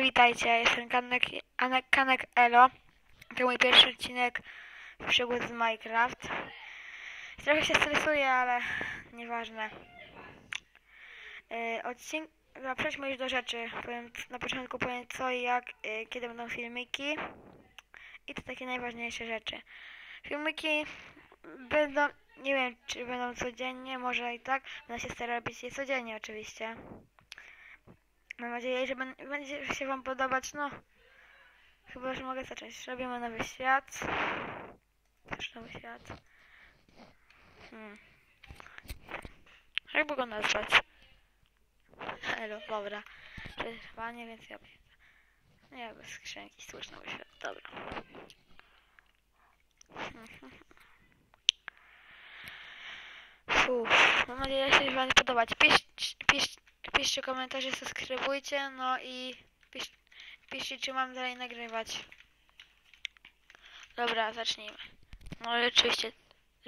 Witajcie, jestem Kanek, Anek, Kanek Elo. To mój pierwszy odcinek przygód z Minecraft. Trochę się stresuję, ale nieważne. Yy, odcink... Dobra, przejdźmy już do rzeczy. Powiem, na początku powiem co i jak, yy, kiedy będą filmiki. I to takie najważniejsze rzeczy. Filmiki będą, nie wiem czy będą codziennie, może i tak. Będę się starał robić je codziennie oczywiście. Mam nadzieję, że będzie się Wam podobać. No, chyba, że mogę zacząć. Robimy nowy świat. Też nowy świat. Hmm. Jakby go nazwać? Elo, dobra. Przetrwanie, więc ja... Nie, bez skrzynki, nowy świat. Dobra. Fuh, mam nadzieję, że się Wam podobać. Pisz, pisz, piszcie komentarze, subskrybujcie, no i pisz, piszcie, czy mam dalej nagrywać. Dobra, zacznijmy. No i oczywiście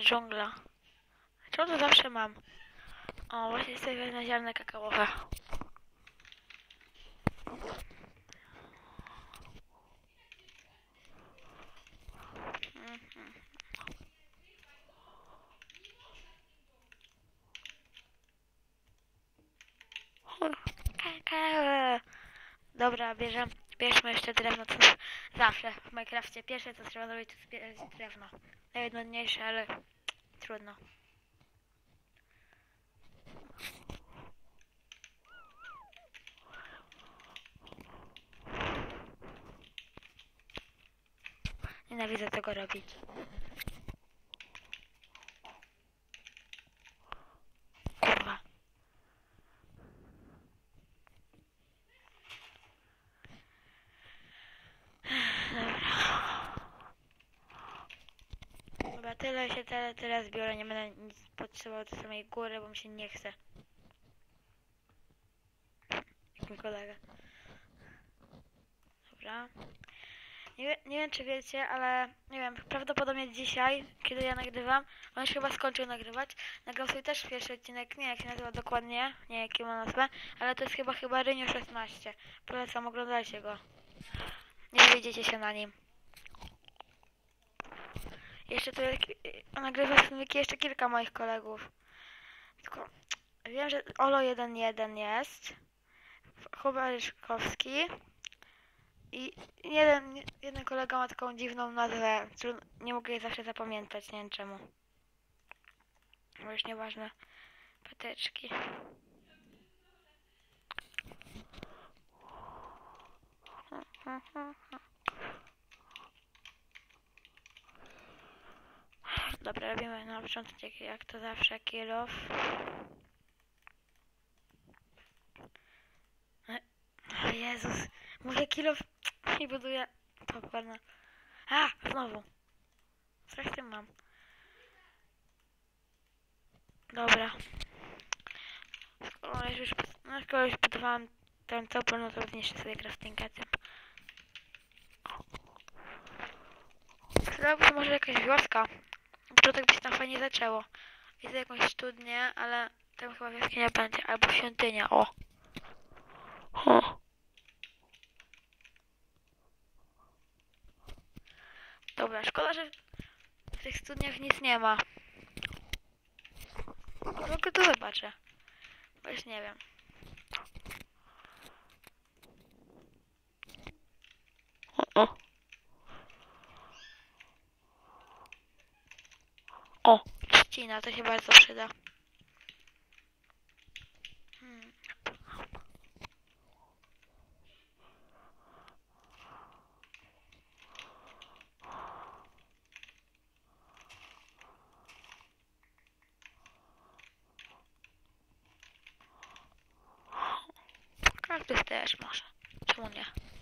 dżungla. Czemu to zawsze mam? O, właśnie sobie wezmę ziarna kakaowe. Dobra, bierzemy, bierzmy jeszcze drewno, co zawsze w Minecrafcie pierwsze co trzeba zrobić to zbierać drewno. Najjednodniejsze, ale trudno. Nienawidzę tego robić. Kurwa. Dobra. Dobra, tyle się tyle, tyle zbiorę, nie będę nic potrzebował do samej góry, bo mi się nie chce. Jak kolega. Dobra. Nie, nie wiem czy wiecie, ale nie wiem, prawdopodobnie dzisiaj, kiedy ja nagrywam, on już chyba skończył nagrywać. Nagrał swój też pierwszy odcinek, nie jak się nazywa dokładnie, nie jaki ma nazwę, ale to jest chyba chyba Rynio 16. Polecam, oglądajcie go. Nie wyjdziecie się na nim. Jeszcze tu jak- nagrywa filmiki jeszcze kilka moich kolegów. Tylko wiem, że Olo 1.1 jest. Hubert Ryszkowski. I jeden, jeden kolega ma taką dziwną nazwę. trudno- Nie mogę jej zawsze zapamiętać, nie wiem czemu. Bo już nieważne. Pateczki. Dobra, robimy na początek jak to zawsze kill off. O Jezus, może kill off i buduję popcorna. A, znowu. Coś tym mam. Dobra. Skoro już, no, skoro już budowałam ten topór, no to zniszczę sobie craftinga tym. Zrobić może jakaś wioska. To tak by się tam fajnie zaczęło. Widzę jakąś studnię, ale tam chyba wioski nie będzie. Albo świątynia, o. o. Dobra, szkoda, że w tych studniach nic nie ma. Mogę to zobaczę. Bo już nie wiem. O, o. O, trzcina, to się bardzo przyda. Hmm. Kaktus też może. Czemu nie?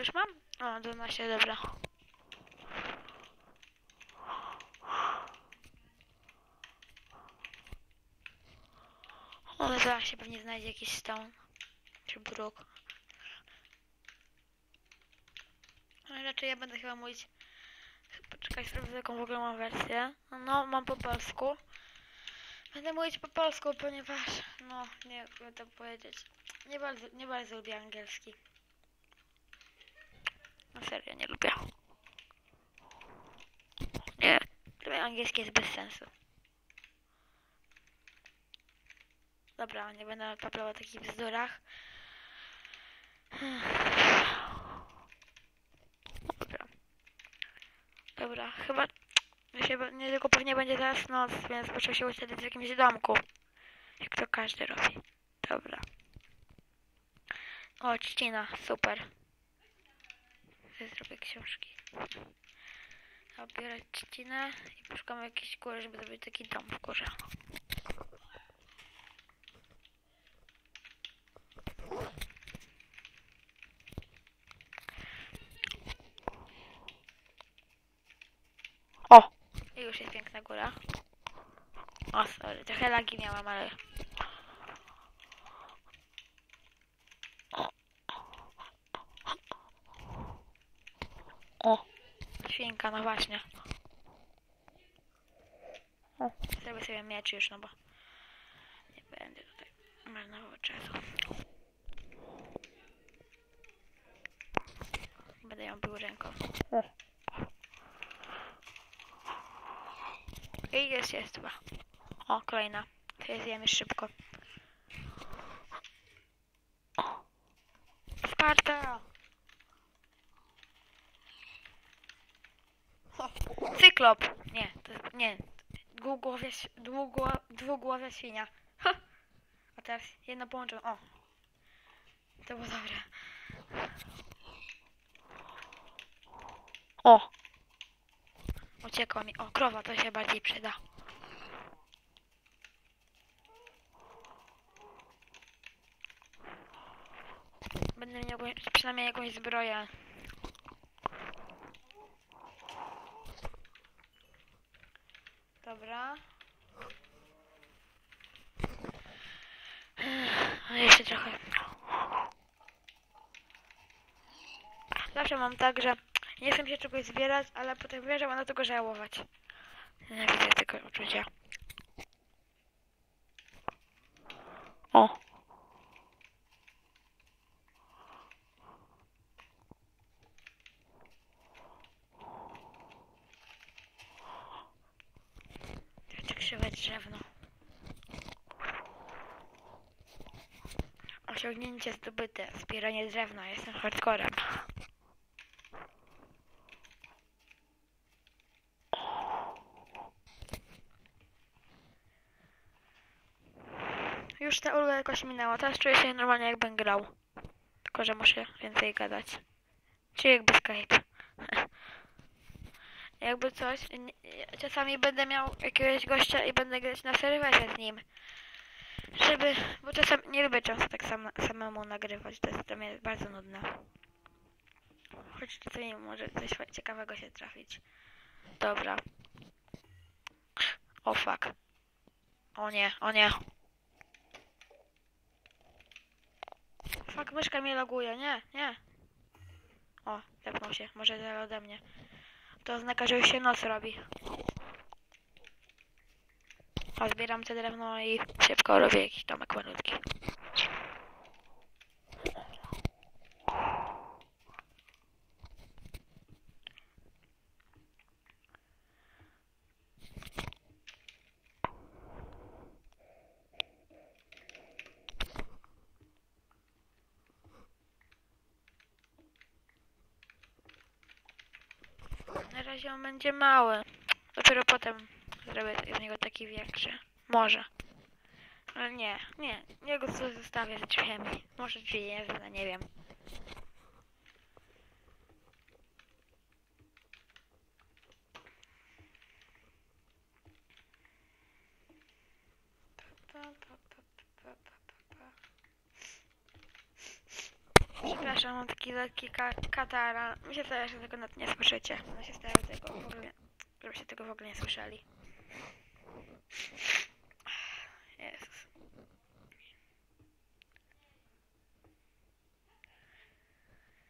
Już mam? O, 12, dobra. O, zaraz się pewnie znajdzie jakiś stone. Czy bruk. Znaczy ja będę chyba mówić... Poczekaj, sprawdzę jaką w ogóle mam wersję. No, mam po polsku. Będę mówić po polsku, ponieważ... No, nie jak to powiedzieć. Nie bardzo, nie bardzo lubię angielski. No serio, nie lubię. Nie, angielski jest bez sensu. Dobra, nie będę paplował o takich bzdurach. Dobra. Dobra, chyba się, niedługo pewnie będzie teraz noc, więc począł się usiadać w jakimś domku. Jak to każdy robi. Dobra. O, trzcina, super. Ja zrobię książki. Biorę trzcinę i poszukam jakiejś góry, żeby zrobić taki dom w górze. O! I już jest piękna góra. O, sorry, trochę lagi miałam, ale... O! Świnka, no właśnie. O, zrobię sobie miecz już, no bo... Nie będę tutaj marnował czasu. Będę ją bił ręką. I jest, jest chyba. O, kolejna. To je zjemy szybko. Sparta! O, Cyklop! Nie, to nie. Dwugłowia, ś- dwugło, dwugłowia świnia. Ha! A teraz jedno połączone. O! To było dobre. O! Uciekła mi. O, krowa to się bardziej przyda. Będę miał przynajmniej jakąś zbroję. Dobra. A jeszcze trochę. Zawsze mam tak, że nie chcę się czegoś zbierać, ale potem wiem, że będę tego żałować. Nienawidzę tego uczucia. O. Tak krzywe drzewno. Osiągnięcie zdobyte. Zbieranie drewna. Jestem hardcorem. Już ta ulga jakoś minęła. Teraz czuję się normalnie jakbym grał. Tylko, że muszę więcej gadać. Czy jakby Skype. Jakby coś. Czasami będę miał jakiegoś gościa i będę grać na serwerze z nim. Żeby. Bo czasem nie lubię często tak sam, samemu nagrywać. To jest dla mnie bardzo nudne. Choć czasami może coś ciekawego się trafić. Dobra. O fuck. O nie, o nie. Fuck, myszka mnie loguje, nie, nie. O, tepnął się, może zaraz ode mnie. To oznacza, że już się noc robi. O, zbieram te drewno i szybko robię jakiś domek malutki. Na razie on będzie mały. Dopiero potem zrobię z niego taki większy. Może. Ale nie, nie. Nie go sobie zostawię za drzwiami. Może drzwi nie znam, nie wiem. Przepraszam, mam taki lekki ka katara. Mi się zdaje, że tego nie słyszycie. No się zdaje tego w ogóle, żeby się tego w ogóle nie słyszeli.